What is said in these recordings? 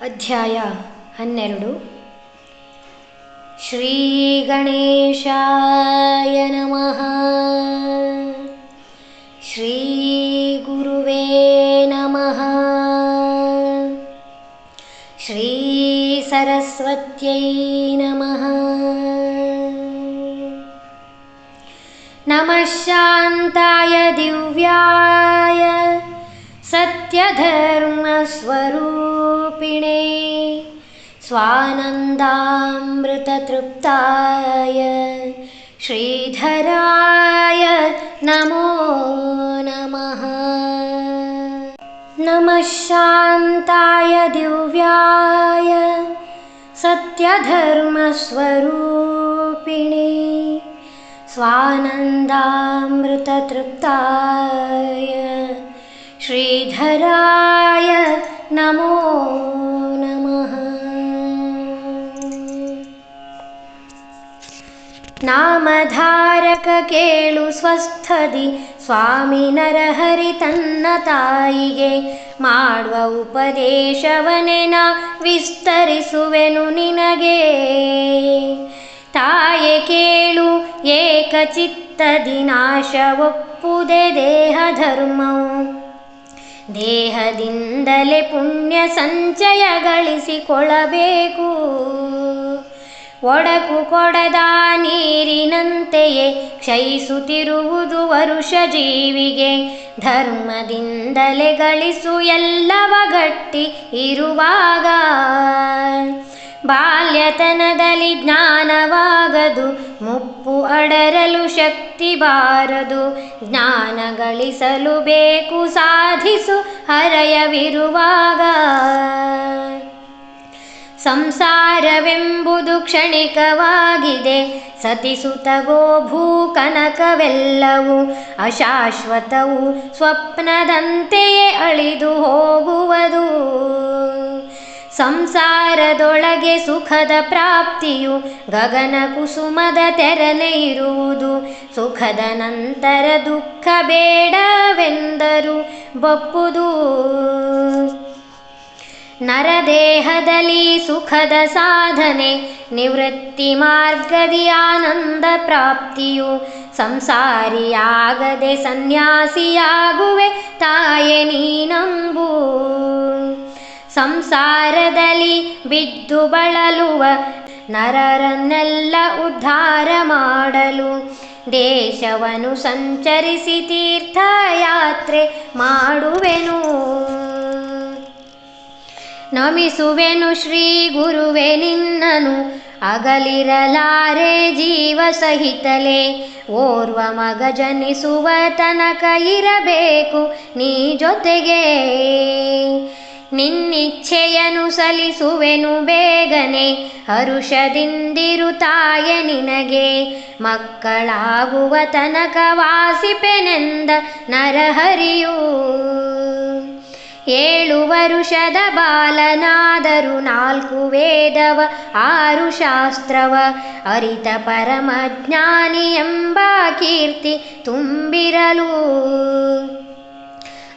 ಅಧ್ಯಾಯ ಹನ್ನೆರಡು ಶ್ರೀ ಗಣೇಶಾಯ ನಮಃ ಶ್ರೀ ಗುರುವೇ ನಮಃ ಶ್ರೀ ಸರಸ್ವತ್ಯೈ ನಮಃ ನಮಃ ಶಾಂತಾಯ ದಿವ್ಯಾಯ स्वानन्दामृततृप्ताय श्रीधराय नमो नमः। नमः शान्ताय दिव्याय सत्यधर्मस्वरूपिणे स्वानन्दामृततृप्ताय श्रीधराय नमो नमः ನಾಮಧಾರಕ ಕೇಳು ಸ್ವಸ್ಥದಿ ಸ್ವಾಮಿ ನರಹರಿ ತನ್ನ ತಾಯಿಗೆ ಮಾಡುವ ಉಪದೇಶವನೆ ನಾ ವಿಸ್ತರಿಸುವೆನು ನಿನಗೆ ತಾಯೆ ಕೇಳು ಏಕಚಿತ್ತದಿ ನಾಶ ಒಪ್ಪುದೆ ದೇಹ ಧರ್ಮವು ದೇಹದಿಂದಲೇ ಪುಣ್ಯ ಸಂಚಯ ಗಳಿಸಿಕೊಳ್ಳಬೇಕು. ಒಡಕು ಕೊಡದ ನೀರಿನಂತೆಯೇ ಕ್ಷಯಿಸುತ್ತಿರುವುದು ವರುಷ ಜೀವಿಗೆ. ಧರ್ಮದಿಂದಲೇ ಗಳಿಸು ಎಲ್ಲವ ಗಟ್ಟಿ ಇರುವಾಗ. ಬಾಲ್ಯತನದಲ್ಲಿ ಜ್ಞಾನವಾಗದು, ಮುಪ್ಪು ಅಡರಲು ಶಕ್ತಿ ಬಾರದು. ಜ್ಞಾನ ಗಳಿಸಲು ಬೇಕು, ಸಾಧಿಸು, ಹರಯವಿರುವಾಗ. ಸಂಸಾರವೆಂಬುದು ಕ್ಷಣಿಕವಾಗಿದೆ ಸತಿಸುತಗೋ ಭೂ ಕನಕವೆಲ್ಲವೂ. ಅಶಾಶ್ವತವು ಸ್ವಪ್ನದಂತೆಯೇ ಅಳಿದು ಹೋಗುವುದು. ಸಂಸಾರದೊಳಗೆ ಸುಖದ ಪ್ರಾಪ್ತಿಯು ಗಗನ ಕುಸುಮದ ತೆರನೆ ಇರುವುದು. ಸುಖದ ನಂತರ ದುಃಖ ಬೇಡವೆಂದರು ಬಪ್ಪುದು. ನರದೇಹದಲ್ಲಿ ಸುಖದ ಸಾಧನೆ, ನಿವೃತ್ತಿ ಮಾರ್ಗದಿ ಆನಂದ ಪ್ರಾಪ್ತಿಯು. ಸಂಸಾರಿಯಾಗದೆ ಸನ್ಯಾಸಿಯಾಗುವೆ ತಾಯೆ ನೀನಂಬು. ಸಂಸಾರದಲ್ಲಿ ಬಿದ್ದು ಬಳಲುವ ನರರನ್ನೆಲ್ಲ ಉದ್ಧಾರ ಮಾಡಲು ದೇಶವನ್ನು ಸಂಚರಿಸಿ ತೀರ್ಥಯಾತ್ರೆ ಮಾಡುವೆನು. ನಮಿಸುವೆನು ಶ್ರೀ ಗುರುವೆ, ನಿನ್ನನು ಅಗಲಿರಲಾರೆ ಜೀವ ಸಹಿತಲೇ. ಓರ್ವ ಮಗ ಜನಿಸುವ ತನಕ ಇರಬೇಕು ನೀ ಜೊತೆಗೆ. ನಿನ್ನಿಚ್ಛೆಯನು ಸಲಿಸುವೆನು ಬೇಗನೆ. ಹರುಷದಿಂದಿರು ತಾಯ ನಿನಗೆ. ಮಕ್ಕಳಾಗುವ ತನಕ ವಾಸಿಪೆನೆಂದ ನರಹರಿಯೂ. ಏಳು ವರುಷದ ಬಾಲನಾದರು ನಾಲ್ಕು ವೇದವ, ಆರು ಶಾಸ್ತ್ರವ. ಅರಿತ ಪರಮಜ್ಞಾನಿ ಎಂಬ ಕೀರ್ತಿ ತುಂಬಿರಲು.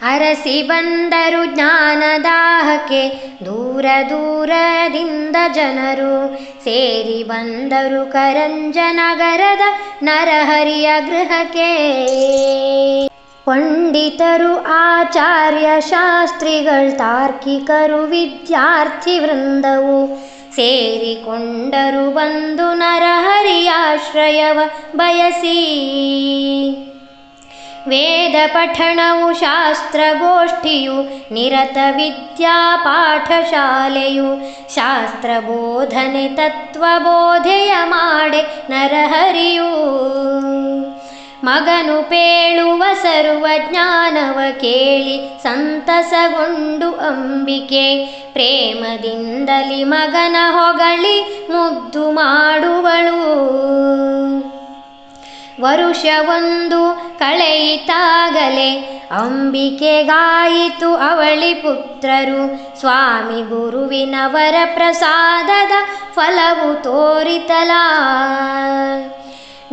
ಅರಸಿ ಬಂದರು ಜ್ಞಾನದಾಹಕ್ಕೆ ದೂರ ದೂರದಿಂದ ಜನರು ಸೇರಿ ಬಂದರು ಕರಂಜನಗರದ ನರಹರಿಯ ಗೃಹಕ್ಕೆ. ಪಂಡಿತರು, ಆಚಾರ್ಯ ಶಾಸ್ತ್ರಿಗಳು, ತಾರ್ಕಿಕರು, ವಿದ್ಯಾರ್ಥಿ ವೃಂದವು ಸೇರಿಕೊಂಡರು ಬಂದು ನರಹರಿಯಾಶ್ರಯವ ಬಯಸಿ. ವೇದ ಪಠಣವು ಶಾಸ್ತ್ರಗೋಷ್ಠಿಯು, ನಿರತ ವಿದ್ಯಾ ಪಾಠಶಾಲೆಯು. ಶಾಸ್ತ್ರ ಬೋಧನೆ ತತ್ವಬೋಧೆಯ ಮಾಡೆ ನರಹರಿಯೂ. ಮಗನು ಪೇಳುವ ಸರುವ ಜ್ಞಾನವ ಕೇಳಿ ಸಂತಸಗೊಂಡು ಅಂಬಿಕೆ. ಪ್ರೇಮದಿಂದಲಿ ಮಗನ ಹೊಗಳಿ ಮುದ್ದು ಮಾಡುವಳು. ವರುಷವೊಂದು ಕಳೆಯಿತಾಗಲೇ ಅಂಬಿಕೆಗಾಯಿತು ಅವಳಿ ಪುತ್ರರು. ಸ್ವಾಮಿ ಗುರುವಿನವರ ಪ್ರಸಾದದ ಫಲವು ತೋರಿತಲಾ.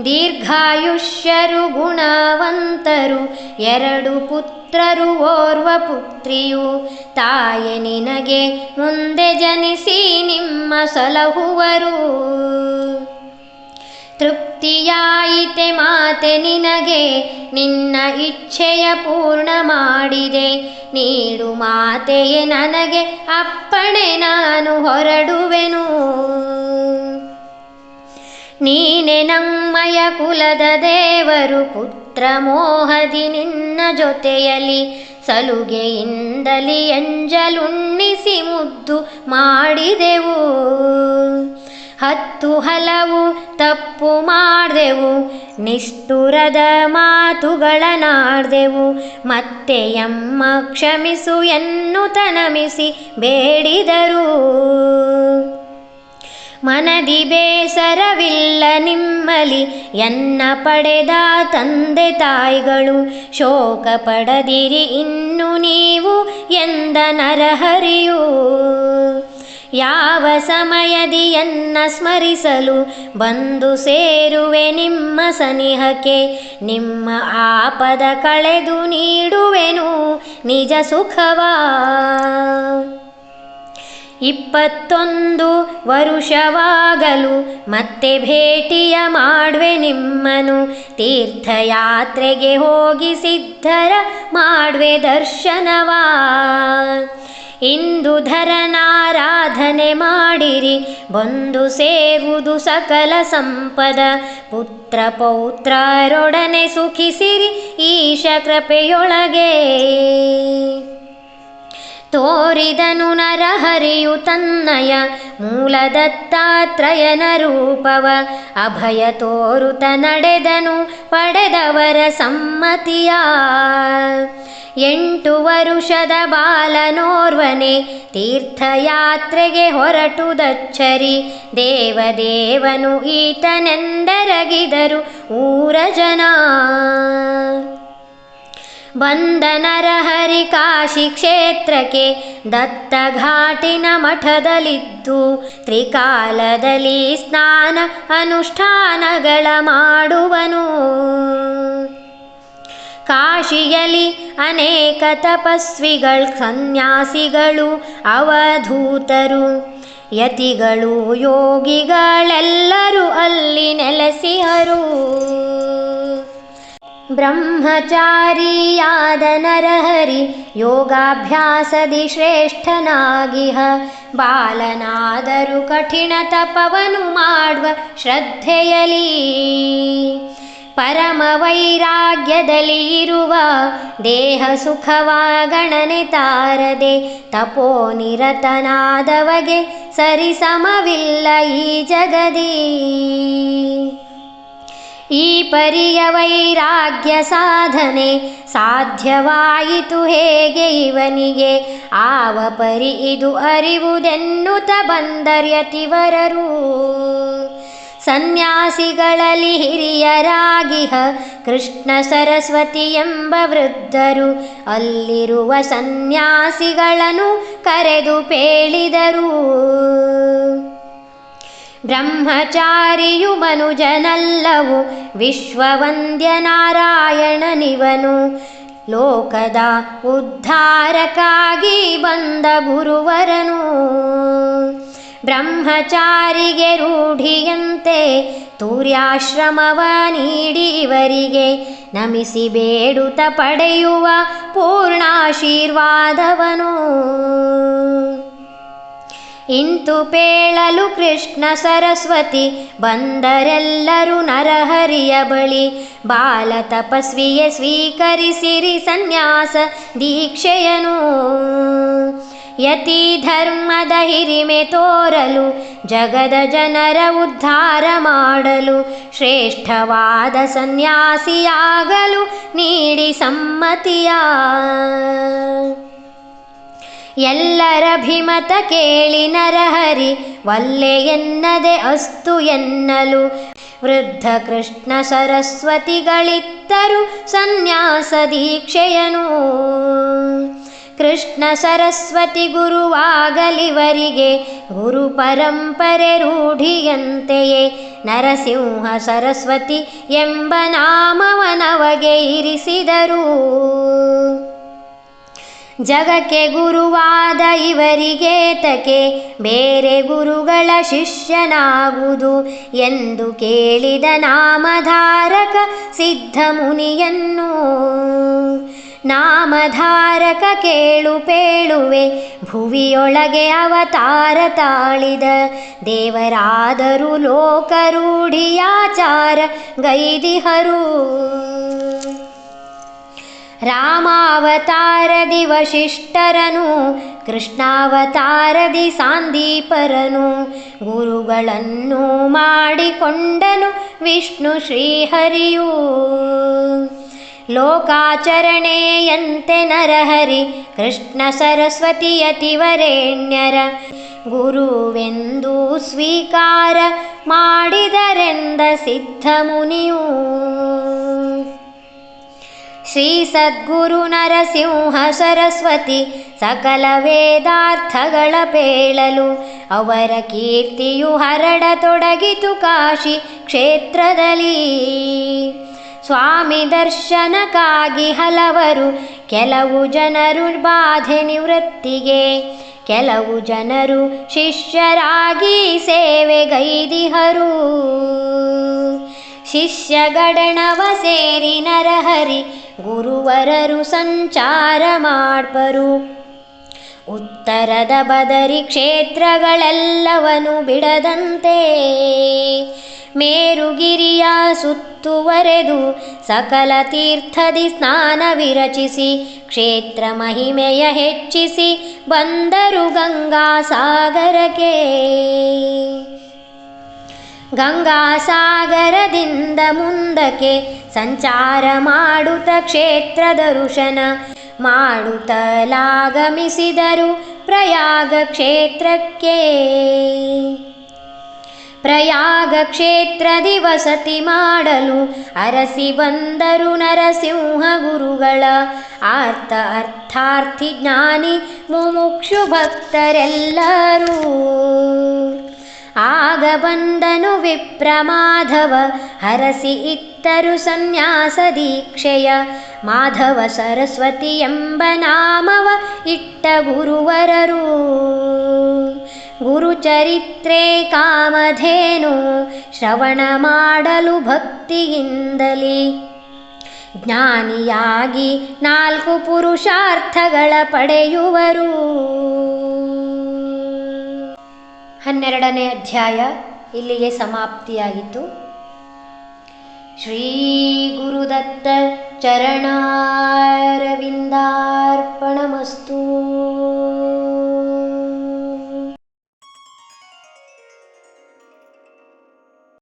ದೀರ್ಘಾಯುಷ್ಯರು, ಗುಣವಂತರು, ಎರಡು ಪುತ್ರರು, ಓರ್ವ ಪುತ್ರಿಯು. ತಾಯೆ, ನಿನಗೆ ಮುಂದೆ ಜನಿಸಿ ನಿಮ್ಮ ಸಲಹುವರು. ತೃಪ್ತಿಯಾಯಿತೆ ಮಾತೆ ನಿನಗೆ, ನಿನ್ನ ಇಚ್ಛೆಯ ಪೂರ್ಣ ಮಾಡಿದೆ. ನೀಡು ಮಾತೆಯೇ ನನಗೆ, ಅಪ್ಪಣೆ ನಾನು ಹೊರಡುವೆನು. ನೀನೆ ನಮ್ಮಯ ಕುಲದ ದೇವರು, ಪುತ್ರ ಮೋಹದಿ ನಿನ್ನ ಜೊತೆಯಲ್ಲಿ. ಸಲುಗೆಯಿಂದಲಿ ಎಂಜಲುಣ್ಣಿಸಿ ಮುದ್ದು ಮಾಡಿದೆವು. ಹತ್ತು ಹಲವು ತಪ್ಪು ಮಾಡ್ದೆವು, ನಿಷ್ಠುರದ ಮಾತುಗಳನಾಡ್ದೆವು ಮತ್ತೆ ಎಮ್ಮ ಕ್ಷಮಿಸು ಎನ್ನು ತನಮಿಸಿ ಬೇಡಿದರು. ಮನದಿ ಬೇಸರವಿಲ್ಲ ನಿಮ್ಮಲಿ, ಎನ್ನ ಪಡೆದ ತಂದೆ ತಾಯಿಗಳು. ಶೋಕ ಪಡದಿರಿ ಇನ್ನು ನೀವು ಎಂದ ನರಹರಿಯು ಯಾವ ಸಮಯದಿ ಎನ್ನ ಸ್ಮರಿಸಲು ಬಂದು ಸೇರುವೆ ನಿಮ್ಮ ಸನಿಹಕ್ಕೆ, ನಿಮ್ಮ ಆಪದ ಕಳೆದು ನೀಡುವೆನು ನಿಜ ಸುಖವಾ. ಇಪ್ಪತ್ತೊಂದು ವರುಷವಾಗಲು ಮತ್ತೆ ಭೇಟಿಯ ಮಾಡುವೆ ನಿಮ್ಮನು ತೀರ್ಥಯಾತ್ರೆಗೆ ಹೋಗಿ ಸಿದ್ಧರ ಮಾಡುವೆ ದರ್ಶನವಾ. ಇಂದು ಧರನಾರಾಧನೆ ಮಾಡಿರಿ. ಬಂದು ಸೇವುದು ಸಕಲ ಸಂಪದ. ಪುತ್ರ ಪೌತ್ರರೊಡನೆ ಸುಖಿಸಿರಿ. ಈಶ ಕೃಪೆಯೊಳಗೆ. ತೋರಿದನು ನರಹರಿಯು ತನ್ನಯ. ಮೂಲದತ್ತಾತ್ರಯನ ರೂಪವ. ಅಭಯ ತೋರುತ ನಡೆದನು. ಪಡೆದವರ ಸಮ್ಮತಿಯ. ಎಂಟು ವರುಷದ ಬಾಲನೋರ್ವನೆ ತೀರ್ಥಯಾತ್ರೆಗೆ ಹೊರಟುದಚ್ಚರಿ. ದೇವದೇವನು ಈತನೆಂದರಗಿದರು ಊರ ಜನ. ಬಂದ ನರಹರಿ ಕಾಶಿ ಕ್ಷೇತ್ರಕ್ಕೆ ದತ್ತ ಘಾಟಿನ ಮಠದಲ್ಲಿದ್ದು, ತ್ರಿಕಾಲದಲ್ಲಿ ಸ್ನಾನ ಅನುಷ್ಠಾನಗಳ ಮಾಡುವನು. ಕಾಶಿಯಲ್ಲಿ ಅನೇಕ ತಪಸ್ವಿಗಳು, ಸನ್ಯಾಸಿಗಳು, ಅವಧೂತರು, ಯತಿಗಳು, ಯೋಗಿಗಳೆಲ್ಲರೂ ಅಲ್ಲಿ ನೆಲೆಸಿಹರು. ಬ್ರಹ್ಮಚಾರಿಯಾದ ನರಹರಿ, ಯೋಗಾಭ್ಯಾಸದಿ ಶ್ರೇಷ್ಠನಾಗಿಹ. ಬಾಲನಾದರೂ ಕಠಿಣ ತಪವನು ಮಾಡುವ ಶ್ರದ್ಧೆಯಲಿ. ಪರಮ ವೈರಾಗ್ಯದಲ್ಲಿ ಇರುವ ದೇಹ ಸುಖವ ಗಣನೆ ತಾರದೆ ತಪೋನಿರತನಾದವಗೆ ಸರಿಸಮವಿಲ್ಲ ಈ ಜಗದೀ. ಈ ಪರಿಯ ವೈರಾಗ್ಯ ಸಾಧನೆ ಸಾಧ್ಯವಾಯಿತು ಹೇಗೆ ಇವನಿಗೆ? ಆವ ಪರಿ ಇದು ಅರಿವುದೆನ್ನುತ್ತ ಬಂದರ್ಯತಿವರರು. ಸನ್ಯಾಸಿಗಳಲ್ಲಿ ಹಿರಿಯರಾಗಿಹ ಕೃಷ್ಣ ಸರಸ್ವತಿ ಎಂಬ ವೃದ್ಧರು. ಅಲ್ಲಿರುವ ಸನ್ಯಾಸಿಗಳನ್ನು ಕರೆದು ಪೇಳಿದರು. ಬ್ರಹ್ಮಚಾರಿಯು ಮನುಜನಲ್ಲವು? ವಿಶ್ವವಂದ್ಯ ನಾರಾಯಣನಿವನು ಲೋಕದ ಉದ್ಧಾರಕ್ಕಾಗಿ ಬಂದ ಗುರುವರನು. ಬ್ರಹ್ಮಚಾರಿಗೆ ರೂಢಿಯಂತೆ ತೂರ್ಯಾಶ್ರಮವ ನೀಡಿ ಇವರಿಗೆ ನಮಿಸಿ ಬೇಡುತ ಪಡೆಯುವ ಪೂರ್ಣಾಶೀರ್ವಾದವನು. ಇಂತು ಪೇಳಲು ಕೃಷ್ಣ ಸರಸ್ವತಿ ಬಂದರೆಲ್ಲರೂ ನರಹರಿಯ ಬಳಿ. ಬಾಲ ತಪಸ್ವಿಯೇ ಸ್ವೀಕರಿಸಿರಿ ಸನ್ಯಾಸ ದೀಕ್ಷೆಯನು. ಯತಿ ಧರ್ಮದ ಹಿರಿಮೆ ತೋರಲು, ಜಗದ ಜನರ ಉದ್ಧಾರ ಮಾಡಲು, ಶ್ರೇಷ್ಠವಾದ ಸನ್ಯಾಸಿಯಾಗಲು ನೀಡಿ ಸಮ್ಮತಿಯ. ಎಲ್ಲರ ಭಿಮತ ಕೇಳಿ ನರಹರಿ, ವಲ್ಲೆ ಎನ್ನದೆ ಅಸ್ತು ಎನ್ನಲು, ವೃದ್ಧ ಕೃಷ್ಣ ಸರಸ್ವತಿಗಳಿತ್ತರು ಸನ್ಯಾಸ ದೀಕ್ಷೆಯನು. ಕೃಷ್ಣ ಸರಸ್ವತಿ ಗುರುವಾಗಲಿವರಿಗೆ ಗುರು ಪರಂಪರೆ ರೂಢಿಯಂತೆಯೇ ನರಸಿಂಹ ಸರಸ್ವತಿ ಎಂಬ ನಾಮವನವಗೆ ಇರಿಸಿದರು. ಜಗಕ್ಕೆ ಗುರುವಾದ ಇವರಿಗೇತಕೆ ಬೇರೆ ಗುರುಗಳ ಶಿಷ್ಯನಾಗುವುದು ಎಂದು ಕೇಳಿದ ನಾಮಧಾರಕ ಸಿದ್ಧ ಮುನಿಯನ್ನು ನಾಮಧಾರಕ ಕೇಳು ಪೇಳುವೆ, ಭುವಿಯೊಳಗೆ ಅವತಾರ ತಾಳಿದ. ದೇವರಾದರು ಲೋಕರೂಢಿಯಾಚಾರ ಗೈದಿಹರು. ರಾಮಾವತಾರದಿ ವಶಿಷ್ಠರನು, ಕೃಷ್ಣಾವತಾರದಿ ಸಾಂದೀಪರನು. ಗುರುಗಳನ್ನು ಮಾಡಿಕೊಂಡನು ವಿಷ್ಣು ಶ್ರೀಹರಿಯೂ. ಲೋಕಾಚರಣೆಯಂತೆ ನರಹರಿ ಕೃಷ್ಣ ಸರಸ್ವತಿಯತಿವರೆಣ್ಯರ ಗುರುವೆಂದು ಸ್ವೀಕಾರ ಮಾಡಿದರೆಂದ ಸಿದ್ಧ ಮುನಿಯೂ ಶ್ರೀ ಸದ್ಗುರು ನರಸಿಂಹ ಸರಸ್ವತಿ ಸಕಲ ವೇದಾರ್ಥಗಳ ಪೇಳಲು ಅವರ ಕೀರ್ತಿಯು ಹರಡತೊಡಗಿತು ಕಾಶಿ ಕ್ಷೇತ್ರದಲ್ಲಿ. ಸ್ವಾಮಿ ದರ್ಶನಕ್ಕಾಗಿ ಹಲವರು, ಕೆಲವು ಜನರು ಬಾಧೆ ನಿವೃತ್ತಿಗೆ, ಕೆಲವು ಜನರು ಶಿಷ್ಯರಾಗಿ ಸೇವೆಗೈದಿಹರು. ಶಿಷ್ಯಗಣವ ಸೇರಿ ನರಹರಿ, ಗುರುವರರು ಸಂಚಾರ ಮಾಡ್ಪರು. ಉತ್ತರದ ಬದರಿ ಕ್ಷೇತ್ರಗಳೆಲ್ಲವನು ಬಿಡದಂತೆ. ಮೇರುಗಿರಿಯ ಸುತ್ತುವರೆದು ಸಕಲ ತೀರ್ಥದಿ ಸ್ನಾನ ವಿರಚಿಸಿ ಕ್ಷೇತ್ರ ಮಹಿಮೆಯ ಹೆಚ್ಚಿಸಿ ಬಂದರು ಗಂಗಾ ಸಾಗರಕ್ಕೆ ಗಂಗಾಸಾಗರದಿಂದ ಮುಂದಕ್ಕೆ ಸಂಚಾರ ಮಾಡುತ್ತ ಕ್ಷೇತ್ರ ದರ್ಶನ ಮಾಡುತ್ತಲಾಗಮಿಸಿದರು ಪ್ರಯಾಗ ಕ್ಷೇತ್ರಕ್ಕೆ ಪ್ರಯಾಗ ಕ್ಷೇತ್ರದಿ ವಸತಿ ಮಾಡಲು ಅರಸಿ ಬಂದರು ನರಸಿಂಹ ಗುರುಗಳ ಆರ್ತ ಅರ್ಥಾರ್ಥಿ ಜ್ಞಾನಿ ಮುಮುಕ್ಷು ಭಕ್ತರೆಲ್ಲರೂ. ಆಗ ಬಂದನು ವಿಪ್ರಮಾಧವ, ಹರಸಿ ಇತ್ತರು ಸನ್ಯಾಸ ದೀಕ್ಷೆಯ. ಮಾಧವ ಸರಸ್ವತಿ ಎಂಬ ನಾಮವ ಇಟ್ಟ ಗುರುವರರು. ಗುರುಚರಿತ್ರೆ ಕಾಮಧೇನು ಶ್ರವಣ ಮಾಡಲು ಭಕ್ತಿಯಿಂದಲಿ. ಜ್ಞಾನಿಯಾಗಿ ನಾಲ್ಕು ಪುರುಷಾರ್ಥಗಳ ಪಡೆಯುವರು. ಹನ್ನೆರಡನೇ ಅಧ್ಯಾಯ ಇಲ್ಲಿಗೆ ಸಮಾಪ್ತಿಯಾಯಿತು ಶ್ರೀ ಗುರುದತ್ತ ಚರಣಾರವಿಂದಾರ್ಪಣ